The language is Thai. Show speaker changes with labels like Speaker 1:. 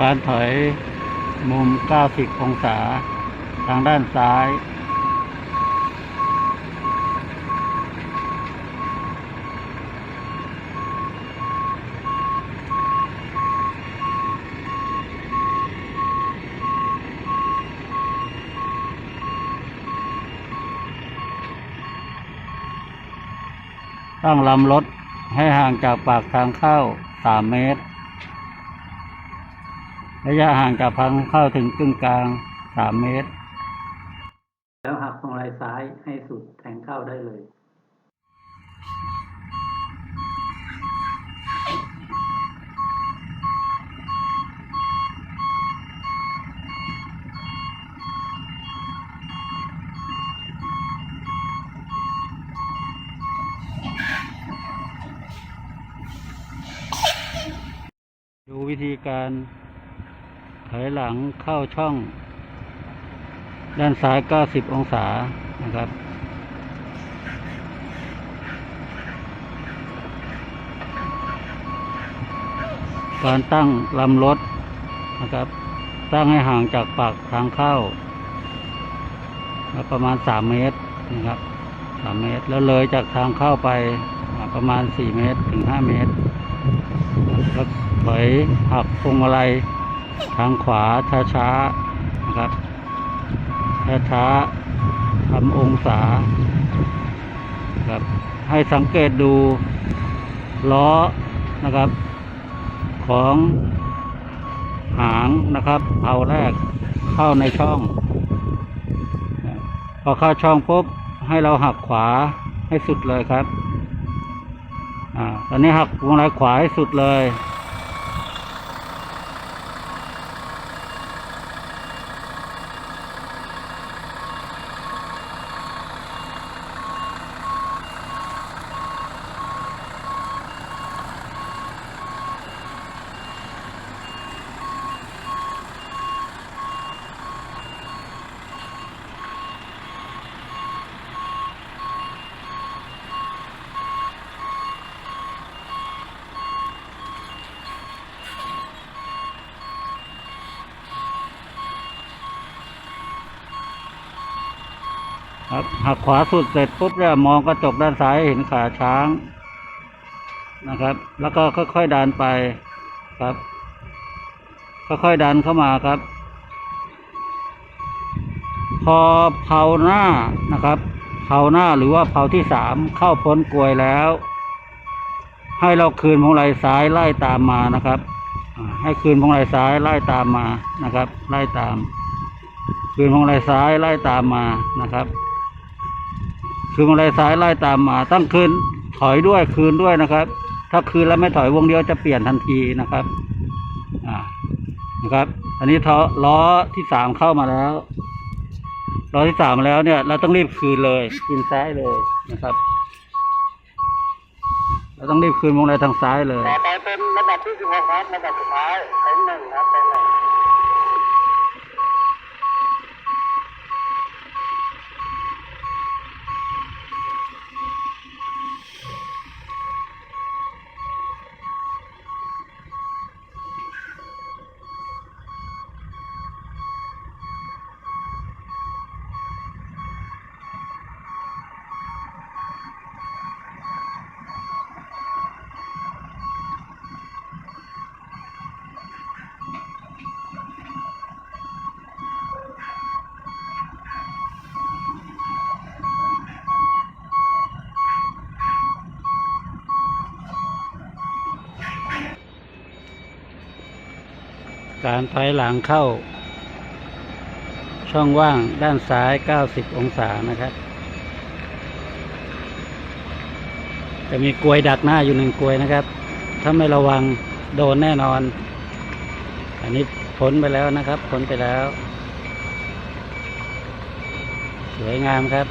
Speaker 1: การถอยมุม 90 องศา ทางด้านซ้าย ตั้งลำรถให้ห่างจากปากทางเข้า 3 เมตร ระยะห่างจากทางเข้าถึงกึ่งกลาง3เมตร แล้วหักพวงมาลัยซ้ายให้สุดแทงเข้าได้เลยดูวิธีการถ อยหลังเข้าช่อง ด้านซ้าย 90 องศานะครับ การตั้งลำรถนะครับ ตั้งให้ห่างจากปากทางเข้า ประมาณ 3 เมตรนะครับ 3 เมตร แล้วเลยจากทางเข้าไปประมาณ 4 เมตรถึง 5 เมตรแล้วถอยหักพวงมาลัย ทางขวาช้าๆนะครับช้าๆทำองศาครับให้สังเกตดูล้อนะครับ ของหางนะครับเผาแรกเข้าในช่อง พอเข้าช่องปุ๊บให้เราหักขวาให้สุดเลยครับ อ่า ตอนนี้หักวงมาลัยขวาให้สุดเลย หักขวาสุดเสร็จปุ๊บเนี่ยมองกระจกด้านซ้ายเห็นขาช้างนะครับ แล้วก็ค่อยๆดันไปครับ ค่อยๆดันเข้ามาครับ พอเผาหน้านะครับเผาหน้าหรือว่าเผาที่สามเข้าพ้นกลวยแล้ว ให้เราคืนพวงมาลัยซ้ายไล่ตามมานะครับให้คืนพวงมาลัยซ้ายไล่ตามมานะครับ ไล่ตาม คืนพวงมาลัยซ้ายไล่ตามมานะครับ คืนพวงมาลัยซ้ายไล่ตามมาตั้งคืนถอยด้วยคืนด้วยนะครับ ถ้าคืนแล้วไม่ถอยวงเดียวจะเปลี่ยนทันทีนะครับอ่านะครับ อันนี้ท้อล้อที่สามเข้ามาแล้วล้อที่สามมาแล้วเนี่ย เราต้องรีบคืนเลยคืนซ้ายเลยนะครับ เราต้องรีบคืนวงในทางซ้ายเลย
Speaker 2: ต่อไปเป็นระดับที่สิบหกครับระดับสุดท้ายเป็นหนึ่งครับเป็นหนึ่ง
Speaker 1: การถอยหลังเข้า ช่องว่างด้านซ้าย 90 องศานะครับ จะมีกลวยดักหน้าอยู่หนึ่งกลวยนะครับ ถ้าไม่ระวังโดนแน่นอน อันนี้พ้นไปแล้วนะครับพ้นไปแล้ว สวยงามครับ